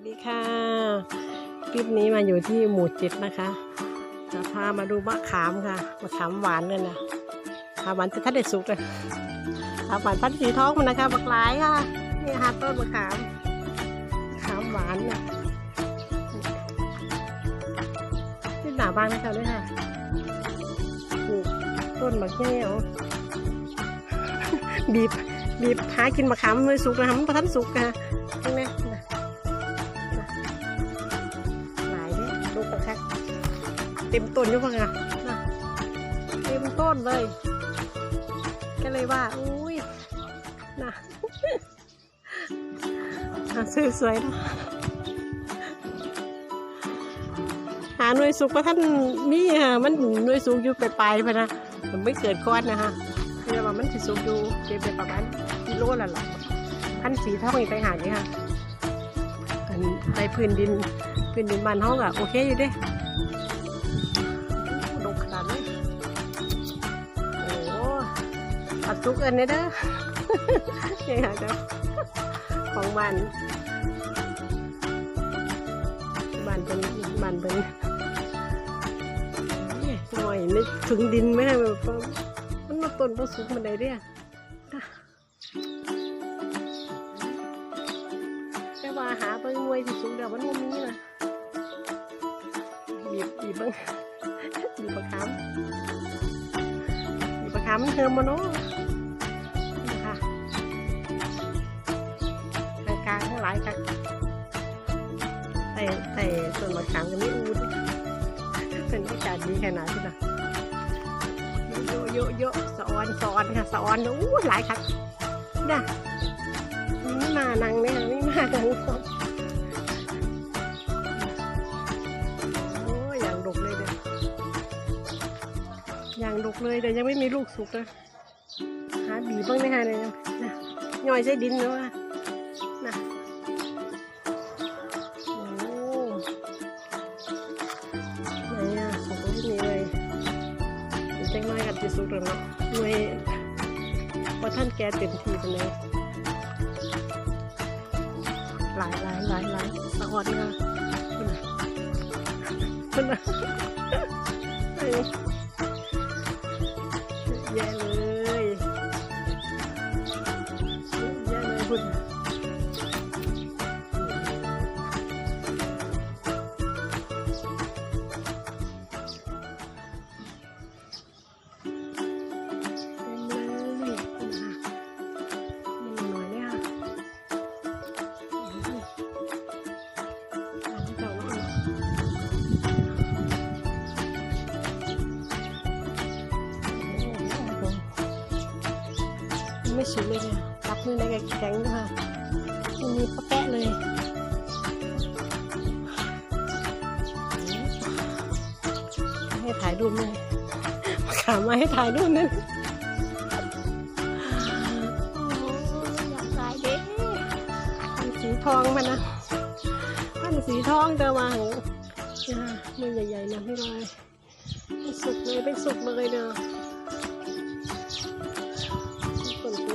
วัสดีค่ะ คลิปนี้มาอยู่ที่หมู่จ็ดนะคะ จะพามาดูมะขามค่ะ มะขามหวานเลยนะมะขามหวานจะทัดเด็ดสุกเลยมะขามหวานพันสีทองมันนะคะบักหลายค่ะ นี่ค่ะต้นมะขามมะขามหวานเนี่ยที่หนาบางนะคะด้วยค่ะปลูกต้นมะเขียวบีบบีบหากินมะขามเลยสุกนะคะมันบ่ทันสุกค่ะนี่นะนะนะ เต็มต้นอยู่ปะค่ะนะเต็มต้นเลย ก็เลยว่า อุ้ยนะอะสวยๆเนาะหาหน่วยสุกว่าท่านมีค่ะมันหน่วยสุกอยู่ปลายๆพะนะมันไม่เกิดก้อนนะคะคือว่ามันสิสุกอยู่เก็บไปประมาณกิโลละหรอพันสีเท่าอีกไปหานี่ค่ะอันไปพื้นดินพื้นดินบ้านห้องอะโอเคอยู่เด้ ปัดซุกอินนี่ยเด้อนี่ค่ะเจ้าของบ้านบ้านเป็นบ้านเป็นหน่อยไม่ถึงดินไหมนะแบบมันมาต้นพอสุกมันได้เด้อแต่ว่าหาเบิ่งมวยที่สูงเดี๋ยวมันมีนะบีบบีบเบิ่งบีบประคำ บีบประคำมันเทิมมาเนาะนี่ค่ะกลางกลางทั้งหลายค่ะแต่แต่ส่วนมะขามก็ไม่อูดเป็นอากาศดีขนาดนี้นะโยโยโยสะออนสอนค่ะสอนอู้หลายค่ะนะไม่มานังเนี่ยไม่มานังคน อย่างดกเลยแต่ยังไม่มีลูกสุกนะหาบีบบ้างไหมคะเนี่ยนะย่อยใส่ดินนะว่านะโอ้ไหนอะสุกที่นี่เลยอีกจังน้อยกับจะสุกแล้วเนาะหน่วยพอท่านแกเต็มที่ไปเลยหลายหลายหลายหลายสะออนค่ะคุณนะเอ้ยแไม่สุดเลยเนี่ยรับมือในกแข็งด้วยค่ะมันมีปะแปะเลยให้ถ่ายรูปเลยมาขามาให้ถ่ายรูปนึงโอ้อยากถ่ายเด็กพันสีทองมันนะพันสีทองแต่ว่าของอ่ามือใหญ่ๆนะพี่ลอยไม่สุกเลยไม่สุกเลยเนาะ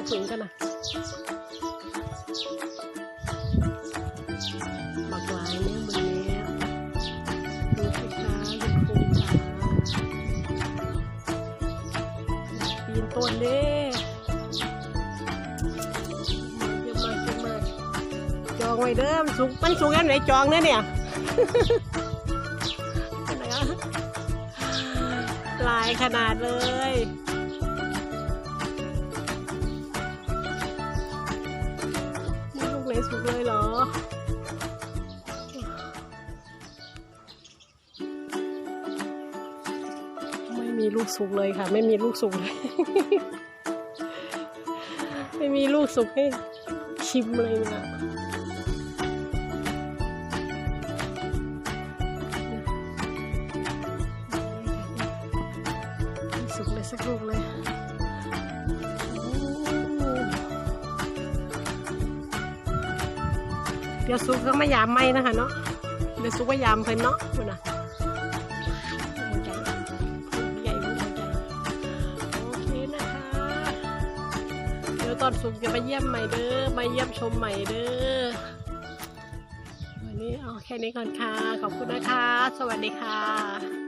ส่วนสูงกันนะบักหลายเนี่ยบนนี้ดูสิคะดูคูขาปีนต้นเด้เยอะมากเยอะมากจองไว้เด้อมันสูงมันสูงแค่ไหนจองเนี่ยเนี่ยไหนะลายขนาดเลย ดเลยเหรอ ไม่มีลูกสุกเลยค่ะ ไม่มีลูกสุกเลย ไม่มีลูกสุกให้ชิมเลยนะสุกเลยสักลูกเลย เดี๋ยวซุปก็มายามไหมนะคะเนาะเดี๋ยวซุกมายามเพิ่นเนาะคุณน่ะโอเคนะคะเดี๋ยวตอนสุกจะมาเยี่ยมใหม่เด้อมาเยี่ยมชมใหม่เด้อวันนี้นี้เอาแค่นี้ก่อนค่ะ ขอบคุณนะคะ สวัสดีค่ะ